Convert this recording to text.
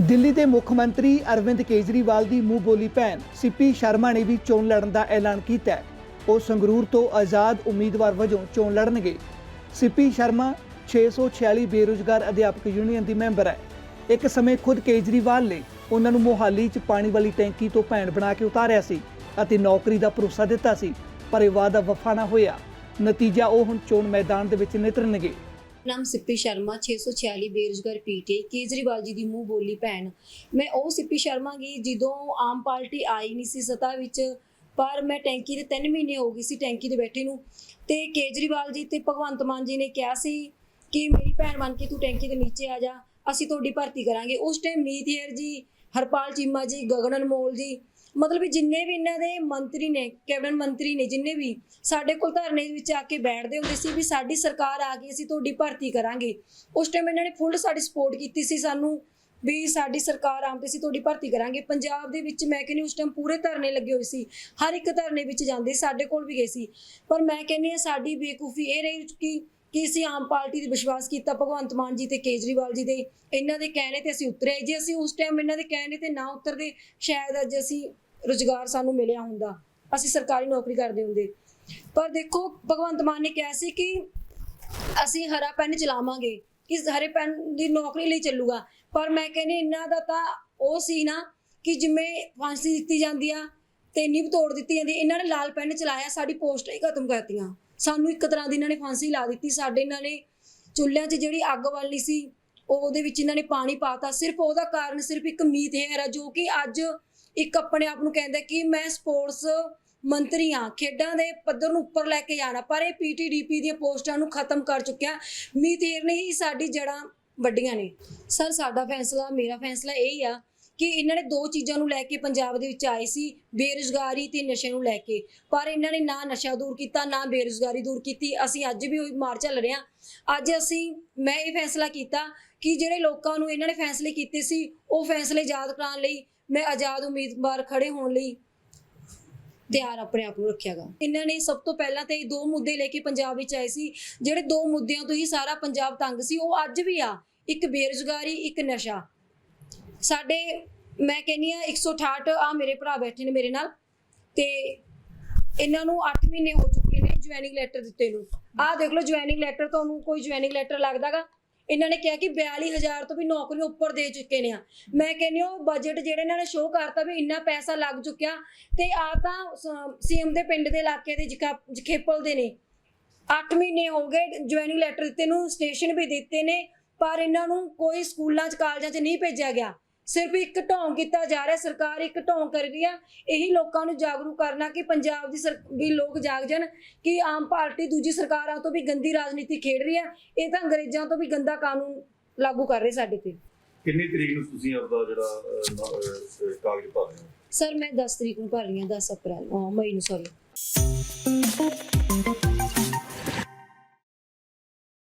ਦਿੱਲੀ ਦੇ ਮੁੱਖ ਮੰਤਰੀ ਅਰਵਿੰਦ ਕੇਜਰੀਵਾਲ ਦੀ ਮੂੰਹ ਬੋਲੀ ਭੈਣ ਸਿੱਪੀ ਸ਼ਰਮਾ ਨੇ ਵੀ ਚੋਣ ਲੜਨ ਦਾ ਐਲਾਨ ਕੀਤਾ ਹੈ। ਉਹ ਸੰਗਰੂਰ ਤੋਂ ਆਜ਼ਾਦ ਉਮੀਦਵਾਰ ਵਜੋਂ ਚੋਣ ਲੜਨਗੇ। ਸਿੱਪੀ ਸ਼ਰਮਾ 646 ਬੇਰੁਜ਼ਗਾਰ ਅਧਿਆਪਕ ਯੂਨੀਅਨ ਦੀ ਮੈਂਬਰ ਹੈ। ਇੱਕ ਸਮੇਂ ਖੁਦ ਕੇਜਰੀਵਾਲ ਨੇ ਉਹਨਾਂ ਨੂੰ ਮੋਹਾਲੀ 'ਚ ਪਾਣੀ ਵਾਲੀ ਟੈਂਕੀ ਤੋਂ ਭੈਣ ਬਣਾ ਕੇ ਉਤਾਰਿਆ ਸੀ ਅਤੇ ਨੌਕਰੀ ਦਾ ਭਰੋਸਾ ਦਿੱਤਾ ਸੀ। ਪਰ ਇਹ ਵਾਅਦਾ ਵਫਾ ਨਾ ਹੋਇਆ। ਨਤੀਜਾ ਉਹ ਹੁਣ ਚੋਣ ਮੈਦਾਨ ਦੇ ਵਿੱਚ ਨਿਤਰਨਗੇ। ਨਾਮ ਸਿੱਪੀ ਸ਼ਰਮਾ 646 ਬੇਰੁਜ਼ਗਾਰ ਪੀਟੀਆਈ ਕੇਜਰੀਵਾਲ ਜੀ ਦੀ ਮੂੰਹ ਬੋਲੀ ਭੈਣ। ਮੈਂ ਉਹ ਸਿੱਪੀ ਸ਼ਰਮਾ ਗਈ ਜਦੋਂ ਆਮ ਪਾਰਟੀ ਆਈ ਨਹੀਂ ਸੀ ਸਤਾ ਵਿੱਚ, ਪਰ ਮੈਂ ਟੈਂਕੀ ਦੇ 3 ਮਹੀਨੇ ਹੋ ਗਈ ਸੀ ਟੈਂਕੀ ਦੇ ਬੈਠੇ ਨੂੰ। ਤੇ ਕੇਜਰੀਵਾਲ ਜੀ ਤੇ ਭਗਵੰਤ ਮਾਨ ਜੀ ਨੇ ਕਿਹਾ ਸੀ ਕਿ ਮੇਰੀ ਭੈਣ ਬਣ ਕੇ ਤੂੰ ਟੈਂਕੀ ਦੇ ਨੀਚੇ ਆ ਜਾ, ਅਸੀਂ ਤੁਹਾਡੀ ਭਰਤੀ ਕਰਾਂਗੇ। ਉਸ ਟਾਈਮ ਨੀਤ ਹੇਰ ਜੀ, ਹਰਪਾਲ ਚੀਮਾ ਜੀ, ਗਗਨ ਅਨਮੋਲ ਜੀ ਮਤਲਬ ਵੀ ਜਿੰਨੇ ਵੀ ਇਹਨਾਂ ਦੇ ਮੰਤਰੀ ਨੇ, ਕੈਬਨਿਟ ਮੰਤਰੀ ਨੇ, ਜਿੰਨੇ ਵੀ ਸਾਡੇ ਕੋਲ ਧਰਨੇ ਵਿੱਚ ਆ ਕੇ ਬੈਠਦੇ ਹੁੰਦੇ ਸੀ ਵੀ ਸਾਡੀ ਸਰਕਾਰ ਆ ਗਈ, ਅਸੀਂ ਤੁਹਾਡੀ ਭਰਤੀ ਕਰਾਂਗੇ। ਉਸ ਟਾਈਮ ਇਹਨਾਂ ਨੇ ਫੁੱਲ ਸਾਡੀ ਸਪੋਰਟ ਕੀਤੀ ਸੀ ਸਾਨੂੰ ਵੀ ਸਾਡੀ ਸਰਕਾਰ ਆਉਣ ਤੇ ਅਸੀਂ ਤੁਹਾਡੀ ਭਰਤੀ ਕਰਾਂਗੇ। ਪੰਜਾਬ ਦੇ ਵਿੱਚ ਮੈਂ ਕਹਿੰਦੀ ਉਸ ਟਾਈਮ ਪੂਰੇ ਧਰਨੇ ਲੱਗੇ ਹੋਏ ਸੀ। ਹਰ ਇੱਕ ਧਰਨੇ ਵਿੱਚ ਜਾਂਦੇ ਸਾਡੇ ਕੋਲ ਵੀ ਗਏ ਸੀ। ਪਰ ਮੈਂ ਕਹਿੰਦੀ ਹਾਂ, ਸਾਡੀ ਬੇਕੂਫੀ ਇਹ ਰਹੀ ਕਿ ਕਿ ਅਸੀਂ ਆਮ ਪਾਰਟੀ ਤੇ ਵਿਸ਼ਵਾਸ ਕੀਤਾ, ਭਗਵੰਤ ਮਾਨ ਜੀ ਤੇ ਕੇਜਰੀਵਾਲ ਜੀ ਦੇ ਇਹਨਾਂ ਦੇ ਕਹਿਣੇ ਤੇ ਅਸੀਂ ਉਤਰੇ। ਜੇ ਅਸੀਂ ਉਸ ਟਾਈਮ ਇਹਨਾਂ ਦੇ ਕਹਿਣੇ ਤੇ ਨਾ ਉਤਰਦੇ, ਸ਼ਾਇਦ ਅੱਜ ਅਸੀਂ ਰੁਜ਼ਗਾਰ ਸਾਨੂੰ ਮਿਲਿਆ ਹੁੰਦਾ। ਅਸੀਂ ਸਰਕਾਰੀ ਨੌਕਰੀ ਕਰਦੇ ਹੁੰਦੇ। ਪਰ ਦੇਖੋ, ਭਗਵੰਤ ਮਾਨ ਨੇ ਕਿਹਾ ਸੀ ਕਿ ਅਸੀਂ ਹਰਾ ਪੈਨ ਚਲਾਵਾਂਗੇ, ਕਿ ਹਰੇ ਪੈਨ ਦੀ ਨੌਕਰੀ ਲਈ ਚੱਲੂਗਾ। ਪਰ ਮੈਂ ਕਹਿੰਦੀ, ਇਹਨਾਂ ਦਾ ਤਾਂ ਉਹ ਸੀ ਨਾ ਕਿ ਜਿਵੇਂ ਫਾਂਸੀ ਦਿੱਤੀ ਜਾਂਦੀ ਆ ਤੇ ਵੀ ਤੋੜ ਦਿੱਤੀ ਜਾਂਦੀ, ਇਹਨਾਂ ਨੇ ਲਾਲ ਪੈਨ ਚਲਾਇਆ, ਸਾਡੀ ਪੋਸਟਾਂ ਹੀ ਖਤਮ ਕਰਤੀਆਂ। ਸਾਨੂੰ ਇੱਕ ਤਰ੍ਹਾਂ ਦੀ ਇਹਨਾਂ ਨੇ ਫਾਂਸੀ ਲਾ ਦਿੱਤੀ, ਸਾਡੇ ਇਹਨਾਂ ਨੇ ਚੁੱਲ੍ਹਿਆਂ 'ਚ ਜਿਹੜੀ ਅੱਗ ਬਾਲਣੀ ਸੀ ਉਹ ਉਹਦੇ ਵਿੱਚ ਇਹਨਾਂ ਨੇ ਪਾਣੀ ਪਾਤਾ ਸਿਰਫ ਉਹਦਾ ਕਾਰਨ, ਸਿਰਫ ਇੱਕ ਮੀਤ ਹੈਰ ਆ ਜੋ ਕਿ ਅੱਜ ਇੱਕ ਆਪਣੇ ਆਪ ਨੂੰ ਕਹਿੰਦਾ ਕਿ ਮੈਂ ਸਪੋਰਟਸ ਮੰਤਰੀ ਹਾਂ, ਖੇਡਾਂ ਦੇ ਪੱਧਰ ਨੂੰ ਉੱਪਰ ਲੈ ਕੇ ਜਾਣਾ ਪਰ ਇਹ ਪੀਟੀਡੀਪੀ ਦੀਆਂ ਪੋਸਟਾਂ ਨੂੰ ਖਤਮ ਕਰ ਚੁੱਕਿਆ। ਮੀਤ ਹੈਰ ਨੇ ਹੀ ਸਾਡੀ ਜੜ੍ਹਾਂ ਵੱਡੀਆਂ ਨੇ। ਸਰ, ਸਾਡਾ ਫੈਸਲਾ, ਮੇਰਾ ਫੈਸਲਾ ਇਹ ਹੀ ਆ ਕਿ ਇਹਨਾਂ ਨੇ ਦੋ ਚੀਜ਼ਾਂ ਨੂੰ ਲੈ ਕੇ ਪੰਜਾਬ ਦੇ ਵਿੱਚ ਆਏ ਸੀ, ਬੇਰੁਜ਼ਗਾਰੀ ਤੇ ਨਸ਼ੇ ਨੂੰ ਲੈ ਕੇ। ਪਰ ਇਹਨਾਂ ਨੇ ਨਾ ਨਸ਼ਾ ਦੂਰ ਕੀਤਾ, ਨਾ ਬੇਰੁਜ਼ਗਾਰੀ ਦੂਰ ਕੀਤੀ। ਅਸੀਂ ਅੱਜ ਵੀ ਉਹੀ ਮਾਰ ਚੱਲ ਰਹੇ ਹਾਂ। ਅੱਜ ਅਸੀਂ, ਮੈਂ ਇਹ ਫੈਸਲਾ ਕੀਤਾ ਕਿ ਜਿਹੜੇ ਲੋਕਾਂ ਨੂੰ ਇਹਨਾਂ ਨੇ ਫੈਸਲੇ ਕੀਤੇ ਸੀ, ਉਹ ਫੈਸਲੇ ਯਾਦ ਕਰਾਉਣ ਲਈ ਮੈਂ ਆਜ਼ਾਦ ਉਮੀਦਵਾਰ ਖੜੇ ਹੋਣ ਲਈ ਤਿਆਰ ਆਪਣੇ ਆਪ ਨੂੰ ਰੱਖਿਆਗਾ ਇਹਨਾਂ ਨੇ ਸਭ ਤੋਂ ਪਹਿਲਾਂ ਤੇ ਦੋ ਮੁੱਦੇ ਲੈ ਕੇ ਪੰਜਾਬ ਵਿੱਚ ਆਏ ਸੀ। ਜਿਹੜੇ ਦੋ ਮੁੱਦਿਆਂ ਤੋਂ ਹੀ ਸਾਰਾ ਪੰਜਾਬ ਤੰਗ ਸੀ, ਉਹ ਅੱਜ ਵੀ ਆ। ਇੱਕ ਬੇਰੁਜ਼ਗਾਰੀ, ਇੱਕ ਨਸ਼ਾ। ਸਾਡੇ, ਮੈਂ ਕਹਿੰਨੀ ਆ 168 ਆ ਮੇਰੇ ਭਰਾ ਬੈਠੇ ਨੇ ਮੇਰੇ ਨਾਲ ਤੇ ਇਹਨਾਂ ਨੂੰ 8 ਮਹੀਨੇ ਹੋ ਚੁੱਕੇ ਨੇ ਜੁਆਇਨਿੰਗ ਲੈਟਰ ਦਿੱਤੇ ਨੂੰ। ਆਹ ਦੇਖ ਲਓ ਜੁਆਇਨਿੰਗ ਲੈਟਰ ਤੁਹਾਨੂੰ ਕੋਈ ਜੁਆਇਨਿੰਗ ਲੈਟਰ ਲੱਗਦਾਗਾ। ਇਹਨਾਂ ਨੇ ਕਿਹਾ ਕਿ 42000 ਤੋਂ ਵੀ ਨੌਕਰੀ ਉੱਪਰ ਦੇ ਚੁੱਕੇ ਨੇ ਆ। ਮੈਂ ਕਹਿੰਨੀ ਉਹ ਬਜਟ ਜਿਹੜੇ ਇਹਨਾਂ ਨੇ ਸ਼ੋਅ ਕਰਤਾ ਵੀ ਇੰਨਾ ਪੈਸਾ ਲੱਗ ਚੁੱਕਿਆ ਤੇ ਆ ਤਾਂ ਸੀਐਮ ਦੇ ਪਿੰਡ ਦੇ ਇਲਾਕੇ ਦੇ ਜਕਾ- ਜਖੇਪਲ ਦੇ ਨੇ। 8 ਮਹੀਨੇ ਹੋ ਗਏ ਜੁਆਇਨਿੰਗ ਲੈਟਰ ਦਿੱਤੇ ਨੂੰ ਸਟੇਸ਼ਨ ਵੀ ਦਿੱਤੇ ਨੇ, ਪਰ ਇਹਨਾਂ ਨੂੰ ਕੋਈ ਸਕੂਲਾਂ 'ਚ, ਕਾਲਜਾਂ 'ਚ ਨਹੀਂ ਭੇਜਿਆ ਗਿਆ। ਸਿਰਫ ਇੱਕ ਢੋਂਗ ਕੀਤਾ ਜਾ ਰਿਹਾ ਸਰਕਾਰ ਇੱਕ ਢੋਂਗ ਕਰ ਰਹੀ ਆ। ਇਹੀ ਲੋਕਾਂ ਨੂੰ ਜਾਗਰੂਕ ਕਰਨਾ ਕਿ ਪੰਜਾਬ ਦੀ ਸਰ- ਵੀ ਲੋਕ ਜਾਗ ਜਾਣ ਕਿ ਆਮ ਪਾਰਟੀ ਦੂਜੀ ਸਰਕਾਰਾਂ ਤੋਂ ਵੀ ਗੰਦੀ ਰਾਜਨੀਤੀ ਖੇਡ ਰਹੀ ਆ। ਇਹ ਤਾਂ ਅੰਗਰੇਜ਼ਾਂ ਤੋਂ ਵੀ ਗੰਦਾ ਕਾਨੂੰਨ ਲਾਗੂ ਕਰ ਰਹੇ ਸਾਡੇ ਤੇ। ਕਿੰਨੀ ਤਰੀਕ ਨੂੰ ਤੁਸੀਂ ਆਪਦਾ ਜਿਹੜਾ ਕਾਗਜ਼ ਭਰ ਰਹੇ ਹੋ? ਸਰ ਮੈਂ 10 ਤਰੀਕ ਨੂੰ ਭਰ ਰਹੀ ਹਾਂ 10 ਅਪ੍ਰੈਲ ਮਈ ਨੂੰ ਸੌਰੀ